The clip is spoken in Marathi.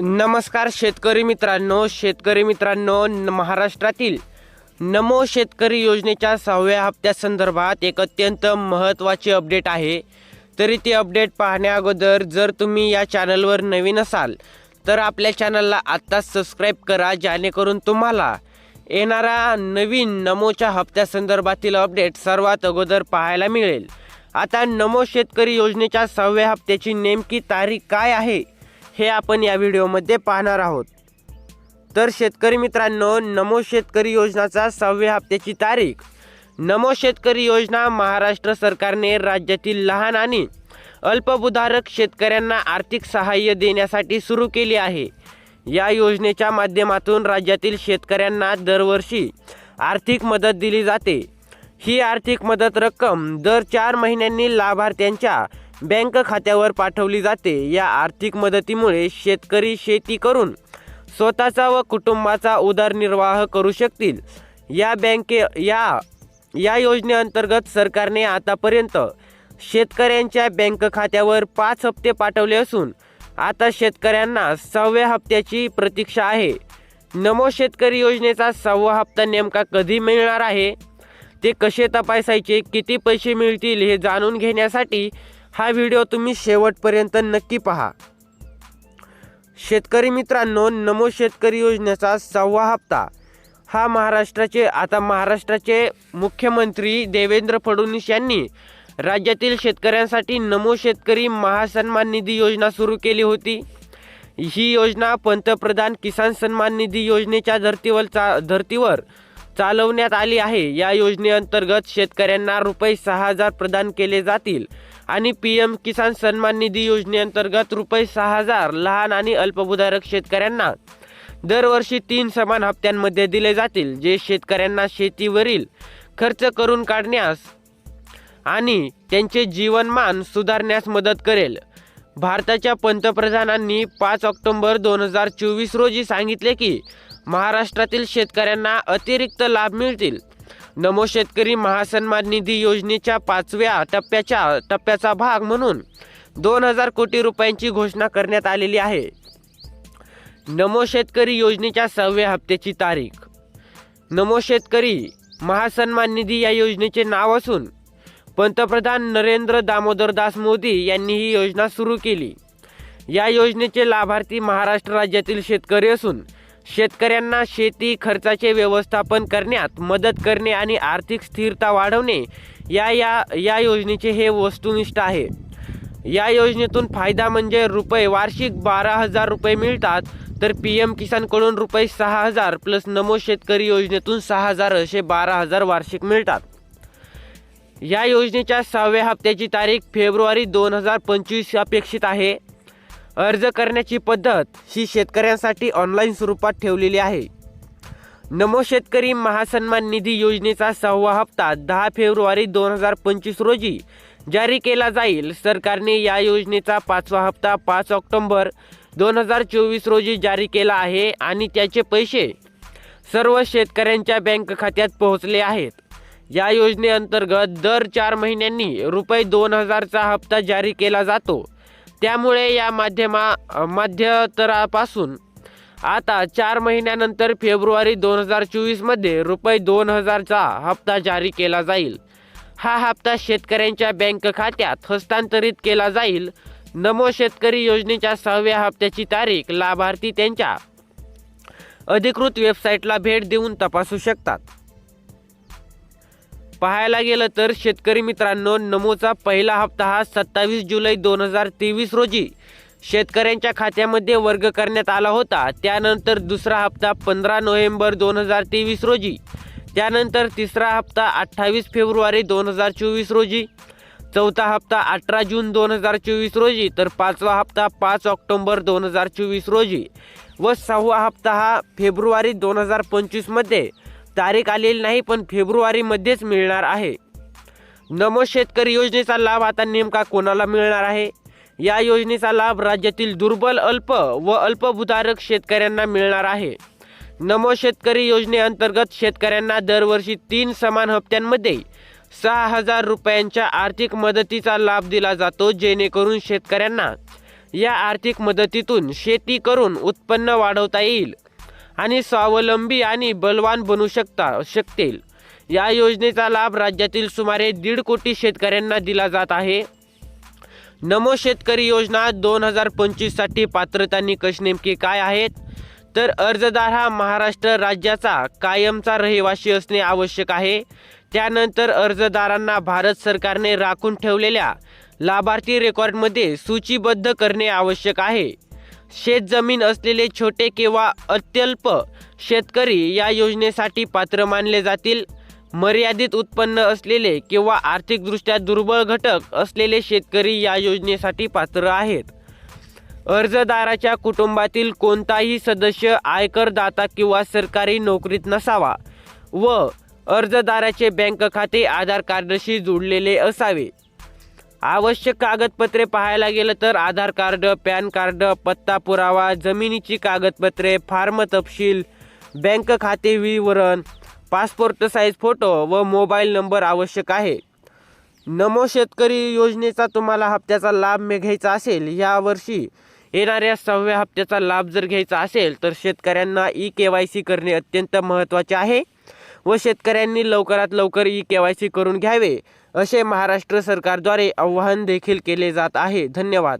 नमस्कार शेतकरी मित्रांनो शेतकरी मित्रांनो न- महाराष्ट्रातील नमो शेतकरी योजनेच्या सहाव्या हप्त्यासंदर्भात एक अत्यंत महत्त्वाची अपडेट आहे. तरी ती अपडेट पाहण्याअगोदर जर तुम्ही या चॅनलवर नवीन असाल तर आपल्या चॅनलला आत्ताच सबस्क्राईब करा जेणेकरून तुम्हाला येणारा नवीन नमोच्या हप्त्यासंदर्भातील अपडेट सर्वात अगोदर पाहायला मिळेल. आता नमो शेतकरी योजनेच्या सहाव्या हप्त्याची नेमकी तारीख काय आहे? हे आपण या व्हिडिओमध्ये पाहणार आहोत. तर शेतकरी मित्रांनो नमो शेतकरी योजनाचा सहाव्या हप्त्याची तारीख. नमो शेतकरी योजना महाराष्ट्र सरकारने राज्यातील लहान आणि अल्पभूधारक शेतकऱ्यांना आर्थिक सहाय्य देण्यासाठी सुरू केली आहे. या योजनेच्या माध्यमातून राज्यातील शेतकऱ्यांना दरवर्षी आर्थिक मदत दिली जाते. ही आर्थिक मदत रक्कम दर चार महिन्यांनी लाभार्थ्यांच्या बँक खात्यावर पाठवली जाते. या आर्थिक मदतीमुळे शेतकरी शेती करून स्वतःचा व कुटुंबाचा उदरनिर्वाह करू शकतील. या बँके या या योजनेअंतर्गत सरकारने आतापर्यंत शेतकऱ्यांच्या बँक खात्यावर पाच हप्ते पाठवले असून आता शेतकऱ्यांना सहाव्या हप्त्याची प्रतीक्षा आहे. नमो शेतकरी योजनेचा सहावा हप्ता नेमका कधी मिळणार आहे? ते कसे तपासायचे? किती पैसे मिळतील हे जाणून घेण्यासाठी हा व्हिडिओ तुम्ही शेवटपर्यंत नक्की पहा. शेतकरी मित्रांनो नमो शेतकरी योजनेचा सहावा हप्ता. हा महाराष्ट्राचे आता महाराष्ट्राचे मुख्यमंत्री देवेंद्र फडणवीस यांनी राज्यातील शेतकऱ्यांसाठी नमो शेतकरी महासन्मान निधी योजना सुरू केली होती. ही योजना पंतप्रधान किसान सन्मान निधी योजनेच्या धर्तीवर चा धर्तीवर चालवण्यात आली आहे. या योजनेअंतर्गत शेतकऱ्यांना रुपये सहा हजार प्रदान केले जातील. आणि पी एम किसान सन्मान निधी योजनेअंतर्गत रुपये सहा हजार लहान आणि अल्पभूधारक शेतकऱ्यांना दरवर्षी तीन समान हप्त्यांमध्ये दिले जातील जे शेतकऱ्यांना शेतीवरील खर्च करून काढण्यास आणि त्यांचे जीवनमान सुधारण्यास मदत करेल. भारताच्या पंतप्रधानांनी पाच ऑक्टोंबर दोन हजार चोवीस रोजी सांगितले की महाराष्ट्रातील शेतकऱ्यांना अतिरिक्त लाभ मिळतील. नमो शेतकरी महासन्मान निधी योजनेच्या पाचव्या टप्प्याच्या टप्प्याचा भाग म्हणून दोन हजार कोटी रुपयांची घोषणा करण्यात आलेली आहे. नमो शेतकरी योजनेच्या सहाव्या हप्त्याची तारीख. नमो शेतकरी महासन्मान निधी या योजनेचे नाव असून पंतप्रधान नरेंद्र दामोदरदास मोदी यांनी ही योजना सुरू केली. या योजनेचे लाभार्थी महाराष्ट्र राज्यातील शेतकरी असून शेतकऱ्यांना शेती खर्चाचे व्यवस्थापन करण्यात मदत करणे आणि आर्थिक स्थिरता वाढवणे या या या योजनेचे हे वस्तुनिष्ठ आहे. या योजनेतून फायदा म्हणजे रुपये वार्षिक बारा हजार रुपये मिळतात तर पी एम किसानकडून रुपये सहा हजार प्लस नमो शेतकरी योजनेतून सहा हजार असे बारा हजार वार्षिक मिळतात. या योजनेच्या सहाव्या हप्त्याची तारीख फेब्रुवारी दोन हजार पंचवीस अपेक्षित आहे. अर्ज करण्याची पद्धत ही शेतकऱ्यांसाठी ऑनलाईन स्वरूपात ठेवलेली आहे. नमो शेतकरी महासन्मान निधी योजनेचा सहावा हप्ता दहा फेब्रुवारी दोन हजार पंचवीस रोजी जारी केला जाईल. सरकारने या योजनेचा पाचवा हप्ता पाच ऑक्टोंबर दोन हजार चोवीस रोजी जारी केला आहे आणि त्याचे पैसे सर्व शेतकऱ्यांच्या बँक खात्यात पोहोचले आहेत. या योजनेअंतर्गत दर चार महिन्यांनी रुपये दोन हजारचा हप्ता जारी केला जातो. त्यामुळे या माध्यमा मध्यंतरापासून आता चार महिन्यानंतर फेब्रुवारी दोन हजार चोवीसमध्ये रुपये दोन हजारचा हप्ता जारी केला जाईल. हा हप्ता शेतकऱ्यांच्या बँक खात्यात हस्तांतरित केला जाईल. नमो शेतकरी योजनेच्या सहाव्या हप्त्याची तारीख लाभार्थी त्यांच्या अधिकृत वेबसाईटला भेट देऊन तपासू शकतात. पाहायला गेलं तर शेतकरी मित्रांनो नमोचा पहिला हप्ता हा सत्तावीस जुलै दोन हजार तेवीस रोजी शेतकऱ्यांच्या खात्यामध्ये वर्ग करण्यात आला होता. त्यानंतर दुसरा हप्ता पंधरा नोव्हेंबर दोन हजार तेवीस रोजी. त्यानंतर तिसरा हप्ता अठ्ठावीस फेब्रुवारी दोन हजार चोवीस रोजी. चौथा हप्ता अठरा जून दोन हजार चोवीस रोजी. तर पाचवा हप्ता पाच ऑक्टोंबर दोन हजार चोवीस रोजी. व सहावा हप्ता हा फेब्रुवारी दोन हजार पंचवीसमध्ये तारीख आलेली नाही पण फेब्रुवारीमध्येच मिळणार आहे. नमो शेतकरी योजनेचा लाभ आता नेमका कोणाला मिळणार आहे? या योजनेचा लाभ राज्यातील दुर्बल अल्प व अल्पभूधारक शेतकऱ्यांना मिळणार आहे. नमो शेतकरी योजनेअंतर्गत शेतकऱ्यांना दरवर्षी तीन समान हप्त्यांमध्ये सहा हजार रुपयांच्या आर्थिक मदतीचा लाभ दिला जातो जेणेकरून शेतकऱ्यांना या आर्थिक मदतीतून शेती करून उत्पन्न वाढवता येईल. आणि स्वावलंबी आणि बलवान बनू शकता शकतील. या योजनेचा लाभ राज्यातील सुमारे दीड कोटी शेतकऱ्यांना दिला जात आहे. नमो शेतकरी योजना दोन हजार पंचवीससाठी पात्रता निकष नेमके काय आहेत? तर अर्जदार हा महाराष्ट्र राज्याचा कायमचा रहिवासी असणे आवश्यक आहे. त्यानंतर अर्जदारांना भारत सरकारने राखून ठेवलेल्या लाभार्थी रेकॉर्डमध्ये सूचीबद्ध करणे आवश्यक आहे. शेतजमीन असलेले छोटे किंवा अत्यल्प शेतकरी या योजनेसाठी पात्र मानले जातील. मर्यादित उत्पन्न असलेले किंवा आर्थिकदृष्ट्या दुर्बळ घटक असलेले शेतकरी या योजनेसाठी पात्र आहेत. अर्जदाराच्या कुटुंबातील कोणताही सदस्य आयकरदाता किंवा सरकारी नोकरीत नसावा व अर्जदाराचे बँक खाते आधार कार्डशी जोडलेले असावे. आवश्यक कागदपत्रे पाहायला गेलं तर आधार कार्ड पॅन कार्ड पत्ता पुरावा जमिनीची कागदपत्रे फार्म तपशील बँक खाते विवरण पासपोर्ट साईज फोटो व मोबाईल नंबर आवश्यक आहे. नमो शेतकरी योजनेचा तुम्हाला हप्त्याचा लाभ घ्यायचा असेल या वर्षी येणाऱ्या सहाव्या हप्त्याचा लाभ जर घ्यायचा असेल तर शेतकऱ्यांना ई के वाय सी करणे अत्यंत महत्त्वाचे आहे. व शेतकऱ्यांनी लवकरात लवकर ई के वाय सी करून घ्यावे असे महाराष्ट्र सरकारद्वारे आवाहन देखील केले जात आहे. धन्यवाद.